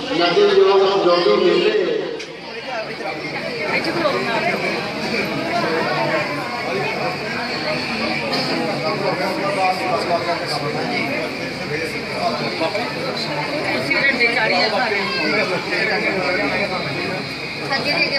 ਨਦੀ ਜੋ ਜੋਗੀ ਮਿਲੇ ਤੁਸੀਂ ਰੰਡੇ ਚਾੜੀ ਆ ਸਾਰੇ ਅੱਗੇ ਦੇ ਅੱਗੇ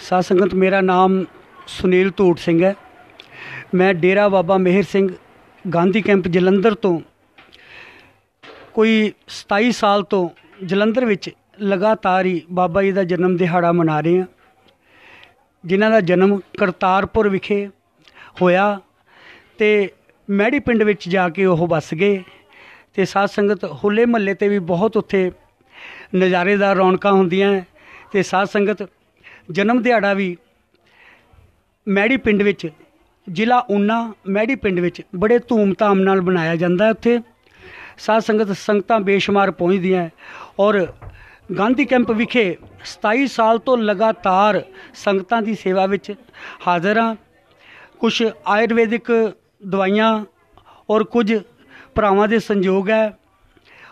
ਸਾਧ ਸੰਗਤ, ਮੇਰਾ ਨਾਮ ਸੁਨੀਲ ਧੂਟ ਸਿੰਘ ਹੈ। ਮੈਂ ਡੇਰਾ ਬਾਬਾ ਮਿਹਰ ਸਿੰਘ ਗਾਂਧੀ ਕੈਂਪ ਜਲੰਧਰ ਤੋਂ ਕੋਈ 27 ਸਾਲ ਤੋਂ ਜਲੰਧਰ ਵਿੱਚ ਲਗਾਤਾਰ ਹੀ ਬਾਬਾ ਜੀ ਦਾ ਜਨਮ ਦਿਹਾੜਾ ਮਨਾ ਰਹੇ ਹਾਂ। ਜਿਨ੍ਹਾਂ ਦਾ ਜਨਮ ਕਰਤਾਰਪੁਰ ਵਿਖੇ ਹੋਇਆ ਤੇ ਮੈੜੀ ਪਿੰਡ ਵਿੱਚ ਜਾ ਕੇ ਉਹ ਵੱਸ ਗਏ ਤੇ ਸਾਧ ਸੰਗਤ ਹੋਲੇ ਮਹੱਲੇ ਤੇ ਵੀ ਬਹੁਤ ਉੱਥੇ ਨਜ਼ਾਰੇਦਾਰ ਰੌਣਕਾਂ ਹੁੰਦੀਆਂ ਹੈ ਤੇ ਸਾਧ ਸੰਗਤ ਜਨਮ ਦਿਹਾੜਾ ਵੀ ਮੈੜੀ ਪਿੰਡ ਵਿੱਚ, ਜ਼ਿਲ੍ਹਾ ਊਨਾ ਮੈੜੀ ਪਿੰਡ ਵਿੱਚ ਬੜੇ ਧੂਮ-ਧਾਮ ਨਾਲ ਬਣਾਇਆ ਜਾਂਦਾ ਹੈ ਉੱਥੇ। ਸਾਧ ਸੰਗਤ ਸੰਗਤਾਂ ਬੇਸ਼ੁਮਾਰ ਪਹੁੰਚਦੀਆਂ ਔਰ ਗਾਂਧੀ ਕੈਂਪ ਵਿਖੇ 27 ਸਾਲ ਤੋਂ ਲਗਾਤਾਰ ਸੰਗਤਾਂ ਦੀ ਸੇਵਾ ਵਿੱਚ ਹਾਜ਼ਰ ਹਾਂ। ਕੁਝ ਆਯੁਰਵੈਦਿਕ ਦਵਾਈਆਂ ਔਰ ਕੁਝ ਭਰਾਵਾਂ ਦੇ ਸੰਯੋਗ ਹੈ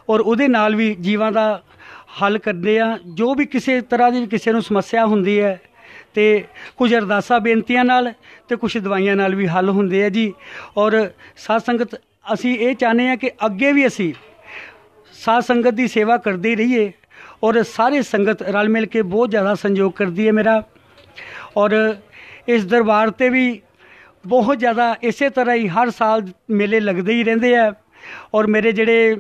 ਔਰ ਉਹਦੇ ਨਾਲ ਵੀ ਜੀਵਾਂ ਦਾ ਹੱਲ ਕਰਦੇ ਆ, ਜੋ ਵੀ ਕਿਸੇ ਤਰ੍ਹਾਂ ਦੀ ਵੀ ਕਿਸੇ ਨੂੰ ਸਮੱਸਿਆ ਹੁੰਦੀ ਹੈ, ਤੇ ਕੁਝ ਅਰਦਾਸਾਂ ਬੇਨਤੀਆਂ ਨਾਲ ਤੇ ਕੁਝ ਦਵਾਈਆਂ ਨਾਲ ਵੀ ਹੱਲ ਹੁੰਦੇ ਆ ਜੀ। ਔਰ ਸਾਧ ਸੰਗਤ, ਅਸੀਂ ਇਹ ਚਾਹੁੰਦੇ ਆ ਕਿ ਅੱਗੇ ਵੀ ਅਸੀਂ ਸਾਧ ਸੰਗਤ ਦੀ ਸੇਵਾ ਕਰਦੇ ਰਹੀਏ ਔਰ ਸਾਰੇ ਸੰਗਤ ਰਲ ਮਿਲ ਕੇ ਬਹੁਤ ਜ਼ਿਆਦਾ ਸੰਯੋਗ ਕਰਦੀ ਹੈ ਮੇਰਾ। ਔਰ ਇਸ ਦਰਬਾਰ ਤੇ ਵੀ ਬਹੁਤ ਜ਼ਿਆਦਾ ਇਸੇ ਤਰ੍ਹਾਂ ਹੀ ਹਰ ਸਾਲ ਮੇਲੇ ਲੱਗਦੇ ਹੀ ਰਹਿੰਦੇ ਆ। ਔਰ ਮੇਰੇ ਜਿਹੜੇ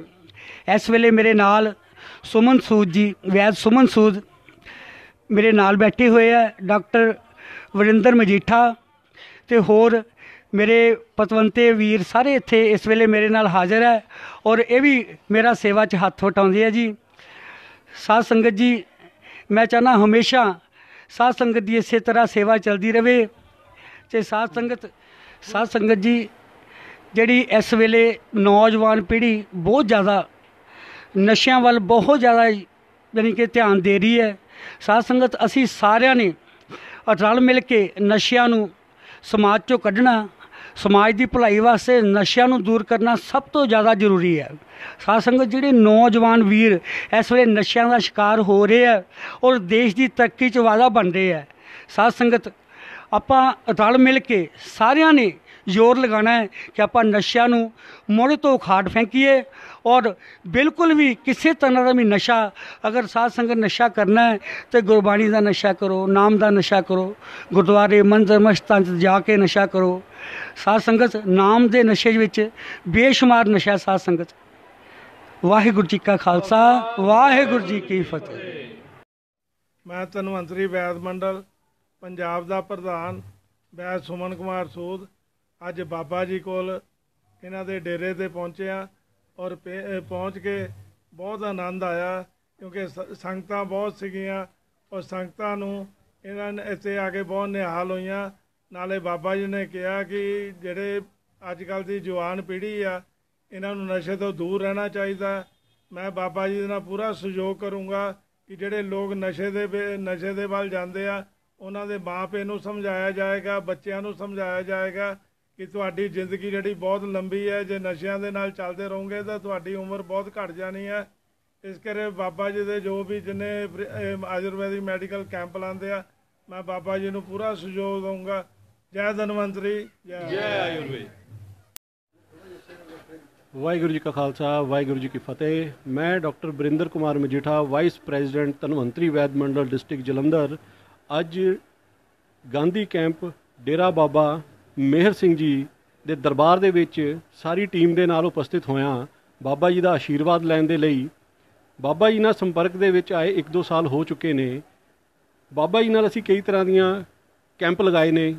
ਇਸ ਵੇਲੇ ਮੇਰੇ ਨਾਲ ਸੁਮਨ ਸੂਦ ਜੀ, ਵੈਦ ਸੁਮਨ ਸੂਦ ਮੇਰੇ ਨਾਲ ਬੈਠੇ ਹੋਏ ਆ, ਡਾਕਟਰ ਵਰਿੰਦਰ ਮਜੀਠਾ ਤੇ ਹੋਰ ਮੇਰੇ ਪਤਵੰਤੇ ਵੀਰ ਸਾਰੇ ਇੱਥੇ ਇਸ ਵੇਲੇ ਮੇਰੇ ਨਾਲ ਹਾਜ਼ਰ ਹੈ ਔਰ ਇਹ ਵੀ ਮੇਰਾ ਸੇਵਾ 'ਚ ਹੱਥ ਵਟਾਉਂਦੇ ਆ ਜੀ। ਸਾਧ ਸੰਗਤ ਜੀ, ਮੈਂ ਚਾਹਨਾ ਹਮੇਸ਼ਾ ਸਾਧ ਸੰਗਤ ਦੀ ਇਸੇ ਤਰ੍ਹਾਂ ਸੇਵਾ ਚੱਲਦੀ ਰਹੇ ਤੇ ਸਾਧ ਸੰਗਤ ਸਾਧ ਸੰਗਤ ਜੀ, ਜਿਹੜੀ ਇਸ ਵੇਲੇ ਨੌਜਵਾਨ ਪੀੜ੍ਹੀ ਬਹੁਤ ਜ਼ਿਆਦਾ ਨਸ਼ਿਆਂ ਵੱਲ ਬਹੁਤ ਜ਼ਿਆਦਾ ਯਾਨੀ ਕਿ ਧਿਆਨ ਦੇ ਰਹੀ ਹੈ। ਸਾਧ ਸੰਗਤ, ਅਸੀਂ ਸਾਰਿਆਂ ਨੇ ਰਲ ਮਿਲ ਕੇ ਨਸ਼ਿਆਂ ਨੂੰ ਸਮਾਜ ਚੋਂ ਕੱਢਣਾ, ਸਮਾਜ ਦੀ ਭਲਾਈ ਵਾਸਤੇ ਨਸ਼ਿਆਂ ਨੂੰ ਦੂਰ ਕਰਨਾ ਸਭ ਤੋਂ ਜ਼ਿਆਦਾ ਜ਼ਰੂਰੀ ਹੈ। ਸਾਧ ਸੰਗਤ, ਜਿਹੜੇ ਨੌਜਵਾਨ ਵੀਰ ਇਸ ਵੇਲੇ ਨਸ਼ਿਆਂ ਦਾ ਸ਼ਿਕਾਰ ਹੋ ਰਹੇ ਆ ਔਰ ਦੇਸ਼ ਦੀ ਤਰੱਕੀ 'ਚ ਵਾਧਾ ਬਣ ਰਹੇ ਆ ਸਾਧ ਸੰਗਤ, ਆਪਾਂ ਰਲ ਮਿਲ ਕੇ ਸਾਰਿਆਂ ਨੇ ਜ਼ੋਰ ਲਗਾਉਣਾ ਹੈ ਕਿ ਆਪਾਂ ਨਸ਼ਿਆਂ ਨੂੰ ਮੁੜ ਤੋਂ ਉਖਾੜ ਫੈਂਕੀਏ ਔਰ ਬਿਲਕੁਲ ਵੀ ਕਿਸੇ ਤਰ੍ਹਾਂ ਦਾ ਵੀ ਨਸ਼ਾ, ਅਗਰ ਸਾਧ ਸੰਗਤ ਨਸ਼ਾ ਕਰਨਾ ਹੈ, ਤੇ ਗੁਰਬਾਣੀ ਦਾ ਨਸ਼ਾ ਕਰੋ, ਨਾਮ ਦਾ ਨਸ਼ਾ ਕਰੋ, ਗੁਰਦੁਆਰੇ, ਮੰਦਰ ਮਸਤਾਂ 'ਚ ਜਾ ਕੇ ਨਸ਼ਾ ਕਰੋ। ਸਾਧ ਸੰਗਤ ਨਾਮ ਦੇ ਨਸ਼ੇ ਵਿੱਚ ਬੇਸ਼ੁਮਾਰ ਨਸ਼ਾ ਸਾਧ ਸੰਗਤ। ਵਾਹਿਗੁਰੂ ਜੀ ਕਾ ਖਾਲਸਾ, ਵਾਹਿਗੁਰੂ ਜੀ ਕੀ ਫਤਿਹ। ਮੈਂ ਧਨਵੰਤਰੀ ਵੈਦ ਮੰਡਲ, ਪੰਜਾਬ ਦਾ ਪ੍ਰਧਾਨ ਵੈਦ ਸੁਮਨ ਕੁਮਾਰ ਸੂਦ ਅੱਜ ਬਾਬਾ ਜੀ ਕੋਲ ਇਹਨਾਂ ਦੇ ਡੇਰੇ ਤੇ ਪਹੁੰਚਿਆ ਔਰ ਪੇ- ਪਹੁੰਚ ਕੇ ਬਹੁਤ ਆਨੰਦ ਆਇਆ, ਕਿਉਂਕਿ ਸ- ਸੰਗਤਾਂ ਬਹੁਤ ਸੀਗੀਆਂ ਔਰ ਸੰਗਤਾਂ ਨੂੰ ਇਹਨਾਂ ਨੇ ਇੱਥੇ ਆ ਕੇ ਬਹੁਤ ਨਿਹਾਲ ਹੋਈਆਂ। ਨਾਲੇ ਬਾਬਾ ਜੀ ਨੇ ਕਿਹਾ ਕਿ ਜਿਹੜੇ ਅੱਜ ਕੱਲ ਦੀ ਜਵਾਨ ਪੀੜ੍ਹੀ ਆ, ਇਹਨਾਂ ਨੂੰ ਨਸ਼ੇ ਤੋਂ ਦੂਰ ਰਹਿਣਾ ਚਾਹੀਦਾ। ਮੈਂ ਬਾਬਾ ਜੀ ਦੇ ਨਾਲ ਪੂਰਾ ਸਹਿਯੋਗ ਕਰੂੰਗਾ ਕਿ ਜਿਹੜੇ ਲੋਕ ਨਸ਼ੇ ਦੇ ਨਸ਼ੇ ਦੇ ਵੱਲ ਜਾਂਦੇ ਆ, ਉਹਨਾਂ ਦੇ ਮਾਪੇ ਨੂੰ ਸਮਝਾਇਆ ਜਾਏਗਾ, ਬੱਚਿਆਂ ਨੂੰ ਸਮਝਾਇਆ ਜਾਏਗਾ। ਕਿ ਤੁਹਾਡੀ ਜ਼ਿੰਦਗੀ ਜਿਹੜੀ ਬਹੁਤ ਲੰਬੀ ਹੈ, ਜੇ ਨਸ਼ਿਆਂ ਦੇ ਨਾਲ ਚੱਲਦੇ ਰਹੋਗੇ ਤਾਂ ਤੁਹਾਡੀ ਉਮਰ ਬਹੁਤ ਘਟ ਜਾਣੀ ਹੈ। ਇਸ ਕਰੇ ਬਾਬਾ ਜੀ ਦੇ ਜੋ ਵੀ ਜਿੰਨੇ ਆਯੁਰਵੈਦਿਕ ਮੈਡੀਕਲ ਕੈਂਪ ਲਾਉਂਦੇ ਆ, ਮੈਂ ਬਾਬਾ ਜੀ ਨੂੰ ਪੂਰਾ ਸਹਿਯੋਗ ਦਊਂਗਾ। ਜੈ ਧਨਵੰਤਰੀ ਜੈ ਆਯੁਰਵੇਦ। ਵਾਹਿਗੁਰੂ ਜੀ ਕਾ ਖਾਲਸਾ, ਵਾਹਿਗੁਰੂ ਜੀ ਕੀ ਫਤਿਹ। ਮੈਂ doctor Barinder Kumar Majitha, vice president Dhanvantari Vaid Mandal district Jalandhar. ਅੱਜ ਗਾਂਧੀ ਕੈਂਪ, ਡੇਰਾ ਬਾਬਾ ਮਿਹਰ ਸਿੰਘ ਜੀ ਦੇ ਦਰਬਾਰ ਦੇ ਵਿੱਚ ਸਾਰੀ ਟੀਮ ਦੇ ਨਾਲ ਉਪਸਥਿਤ ਹੋਇਆ ਬਾਬਾ ਜੀ ਦਾ ਆਸ਼ੀਰਵਾਦ ਲੈਣ ਦੇ ਲਈ ਬਾਬਾ ਜੀ ਨਾਲ ਸੰਪਰਕ ਦੇ ਵਿੱਚ ਆਏ 1-2 ਸਾਲ ਹੋ ਚੁੱਕੇ ਨੇ। ਬਾਬਾ ਜੀ ਨਾਲ ਅਸੀਂ ਕਈ ਤਰ੍ਹਾਂ ਦੀਆਂ ਕੈਂਪ ਲਗਾਏ ਨੇ।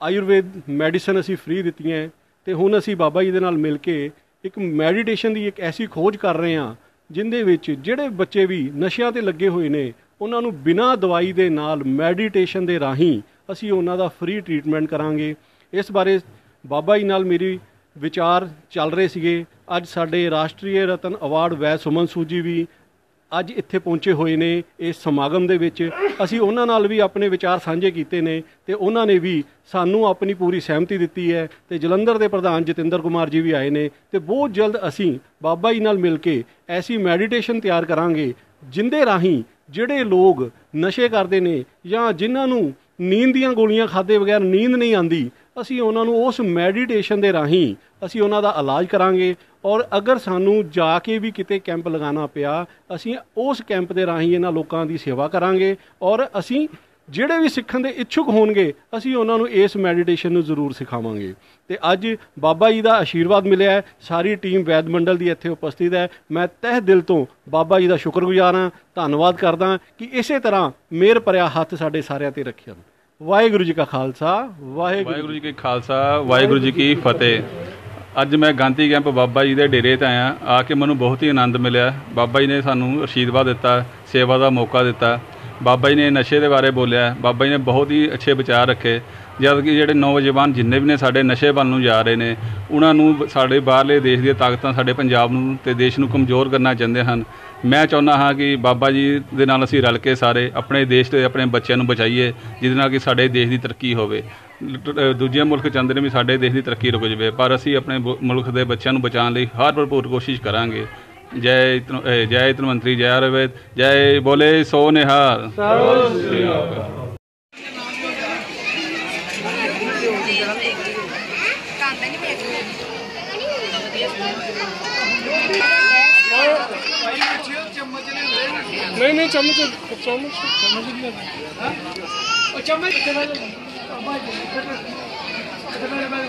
ਆਯੁਰਵੇਦ ਮੈਡੀਸਨ ਅਸੀਂ ਫ੍ਰੀ ਦਿੱਤੀਆਂ ਹੈ ਤੇ ਹੁਣ ਅਸੀਂ ਬਾਬਾ ਜੀ ਦੇ ਨਾਲ ਮਿਲ ਕੇ ਇੱਕ ਮੈਡੀਟੇਸ਼ਨ ਦੀ ਇੱਕ ਐਸੀ ਖੋਜ ਕਰ ਰਹੇ ਹਾਂ ਜਿੰਦੇ ਵਿੱਚ ਜਿਹੜੇ ਬੱਚੇ ਵੀ ਨਸ਼ਿਆਂ ਤੇ ਲੱਗੇ ਹੋਏ ਨੇ, ਉਹਨਾਂ ਨੂੰ ਬਿਨਾਂ ਦਵਾਈ ਦੇ ਨਾਲ ਮੈਡੀਟੇਸ਼ਨ ਦੇ ਰਾਹੀਂ ਅਸੀਂ ਉਹਨਾਂ ਦਾ ਫ੍ਰੀ ਟ੍ਰੀਟਮੈਂਟ ਕਰਾਂਗੇ। ਇਸ ਬਾਰੇ ਬਾਬਾ ਜੀ ਨਾਲ ਮੇਰੀ ਵਿਚਾਰ ਚੱਲ ਰਹੇ ਸੀਗੇ। ਅੱਜ ਸਾਡੇ ਰਾਸ਼ਟਰੀ ਰਤਨ ਅਵਾਰਡ ਵੈ ਸੁਮਨ ਸੂਜੀ ਵੀ ਅੱਜ ਇੱਥੇ ਪਹੁੰਚੇ ਹੋਏ ਨੇ ਇਸ ਸਮਾਗਮ ਦੇ ਵਿੱਚ। ਅਸੀਂ ਉਹਨਾਂ ਨਾਲ ਵੀ ਆਪਣੇ ਵਿਚਾਰ ਸਾਂਝੇ ਕੀਤੇ ਨੇ ਤੇ ਉਹਨਾਂ ਨੇ ਵੀ ਸਾਨੂੰ ਆਪਣੀ ਪੂਰੀ ਸਹਿਮਤੀ ਦਿੱਤੀ ਹੈ ਤੇ ਜਲੰਧਰ ਦੇ ਪ੍ਰਧਾਨ ਜਤਿੰਦਰ ਕੁਮਾਰ ਜੀ ਵੀ ਆਏ ਨੇ ਤੇ ਬਹੁਤ ਜਲਦ ਅਸੀਂ ਬਾਬਾ ਜੀ ਨਾਲ ਮਿਲ ਕੇ ਐਸੀ ਮੈਡੀਟੇਸ਼ਨ ਤਿਆਰ ਕਰਾਂਗੇ, ਜਿੰਦੇ ਰਾਹੀਂ ਜਿਹੜੇ ਲੋਕ ਨਸ਼ੇ ਕਰਦੇ ਨੇ ਜਾਂ ਜਿਨ੍ਹਾਂ ਨੂੰ ਨੀਂਦ ਦੀਆਂ ਗੋਲੀਆਂ ਖਾਦੇ ਬਗੈਰ ਨੀਂਦ ਨਹੀਂ ਆਂਦੀ, ਅਸੀਂ ਉਹਨਾਂ ਨੂੰ ਉਸ ਮੈਡੀਟੇਸ਼ਨ ਦੇ ਰਾਹੀਂ ਅਸੀਂ ਉਹਨਾਂ ਦਾ ਇਲਾਜ ਕਰਾਂਗੇ। ਔਰ ਅਗਰ ਸਾਨੂੰ ਜਾ ਕੇ ਵੀ ਕਿਤੇ ਕੈਂਪ ਲਗਾਉਣਾ ਪਿਆ, ਅਸੀਂ ਉਸ ਕੈਂਪ ਦੇ ਰਾਹੀਂ ਇਹਨਾਂ ਲੋਕਾਂ ਦੀ ਸੇਵਾ ਕਰਾਂਗੇ। ਔਰ ਅਸੀਂ ਜਿਹੜੇ ਵੀ ਸਿੱਖਣ ਦੇ ਇੱਛੁਕ ਹੋਣਗੇ, ਅਸੀਂ ਉਹਨਾਂ ਨੂੰ ਇਸ ਮੈਡੀਟੇਸ਼ਨ ਨੂੰ ਜ਼ਰੂਰ ਸਿਖਾਵਾਂਗੇ। ਤੇ ਅੱਜ ਬਾਬਾ ਜੀ ਦਾ ਆਸ਼ੀਰਵਾਦ ਮਿਲਿਆ ਹੈ। ਸਾਰੀ ਟੀਮ ਵੈਦ ਮੰਡਲ ਦੀ ਇੱਥੇ ਉਪਸਥਿਤ ਹੈ। ਮੈਂ ਤਹਿ ਦਿਲ ਤੋਂ ਬਾਬਾ ਜੀ ਦਾ ਸ਼ੁਕਰਗੁਜ਼ਾਰ ਹਾਂ। ਧੰਨਵਾਦ ਕਰਦਾ ਕਿ ਇਸੇ ਤਰ੍ਹਾਂ ਮੇਰ ਭਰਿਆ ਹੱਥ ਸਾਡੇ ਸਾਰਿਆਂ ਤੇ ਰੱਖਿਆ। ਵਾਹਿਗੁਰੂ ਜੀ ਕਾ ਖਾਲਸਾ, ਵਾਹਿਗੁਰੂ ਵਾਹਿਗੁਰੂ ਜੀ ਕੀ ਖਾਲਸਾ, ਵਾਹਿਗੁਰੂ ਜੀ ਕੀ ਫਤਿਹ। ਅੱਜ ਮੈਂ ਗਾਂਧੀ ਕੈਂਪ ਬਾਬਾ ਜੀ ਦੇ ਡੇਰੇ ਤੇ ਆਇਆ, ਆ ਕੇ ਮੈਨੂੰ ਬਹੁਤ ਹੀ ਆਨੰਦ ਮਿਲਿਆ। ਬਾਬਾ ਜੀ ਨੇ ਸਾਨੂੰ ਅਸ਼ੀਰਵਾਦ ਦਿੱਤਾ, ਸੇਵਾ ਦਾ ਮੌਕਾ ਦਿੱਤਾ। ਬਾਬਾ ਜੀ ਨੇ ਨਸ਼ੇ ਦੇ ਬਾਰੇ ਬੋਲਿਆ, ਬਾਬਾ ਜੀ ਨੇ ਬਹੁਤ ਹੀ ਅੱਛੇ ਵਿਚਾਰ ਰੱਖੇ। ਜਦ ਕਿ ਜਿਹੜੇ ਨੌਜਵਾਨ ਜਿੰਨੇ ਵੀ ਨੇ ਸਾਡੇ ਨਸ਼ੇ ਵੱਲ ਨੂੰ ਜਾ ਰਹੇ ਨੇ, ਉਹਨਾਂ ਨੂੰ ਸਾਡੇ ਬਾਹਰਲੇ ਦੇਸ਼ ਦੀਆਂ ਤਾਕਤਾਂ ਸਾਡੇ ਪੰਜਾਬ ਨੂੰ ਤੇ ਦੇਸ਼ ਨੂੰ ਕਮਜ਼ੋਰ ਕਰਨਾ ਚਾਹੁੰਦੇ ਹਨ। ਮੈਂ ਚਾਹੁੰਦਾ ਹਾਂ ਕਿ ਬਾਬਾ ਜੀ ਦੇ ਨਾਲ ਅਸੀਂ ਰਲ ਕੇ ਸਾਰੇ ਆਪਣੇ ਦੇਸ਼ ਤੇ ਆਪਣੇ ਬੱਚਿਆਂ ਨੂੰ ਬਚਾਈਏ, ਜਿਹਦੇ ਨਾਲ ਕਿ ਸਾਡੇ ਦੇਸ਼ ਦੀ ਤਰੱਕੀ ਹੋਵੇ। ਦੂਜੇ ਮੁਲਕ ਚਾਹੁੰਦੇ ਨੇ ਵੀ ਸਾਡੇ ਦੇਸ਼ ਦੀ ਤਰੱਕੀ ਰੁਕ ਜਾਵੇ, ਪਰ ਅਸੀਂ ਆਪਣੇ ਮੁਲਕ ਦੇ ਬੱਚਿਆਂ ਨੂੰ ਬਚਾਉਣ ਲਈ ਹਰ ਭਰਪੂਰ ਕੋਸ਼ਿਸ਼ ਕਰਾਂਗੇ। ਜੈ ਧਨ- ਅਹ, ਜੈ ਧਨਵੰਤਰੀ ਜੈ ਆਯੁਰਵੇਦ ਜੈ ਬੋਲੇ ਸੋ ਨਿਹਾਲ। ਨਹੀਂ ਨਹੀਂ ਚਮਚ ਚਮਚ ਚਮਚ ਨਹੀਂ ਹਾਂ ਉਹ ਚਮਚ ਕਿਹੜਾ ਬਾਈ ਕਿਹੜਾ ਬਾਈ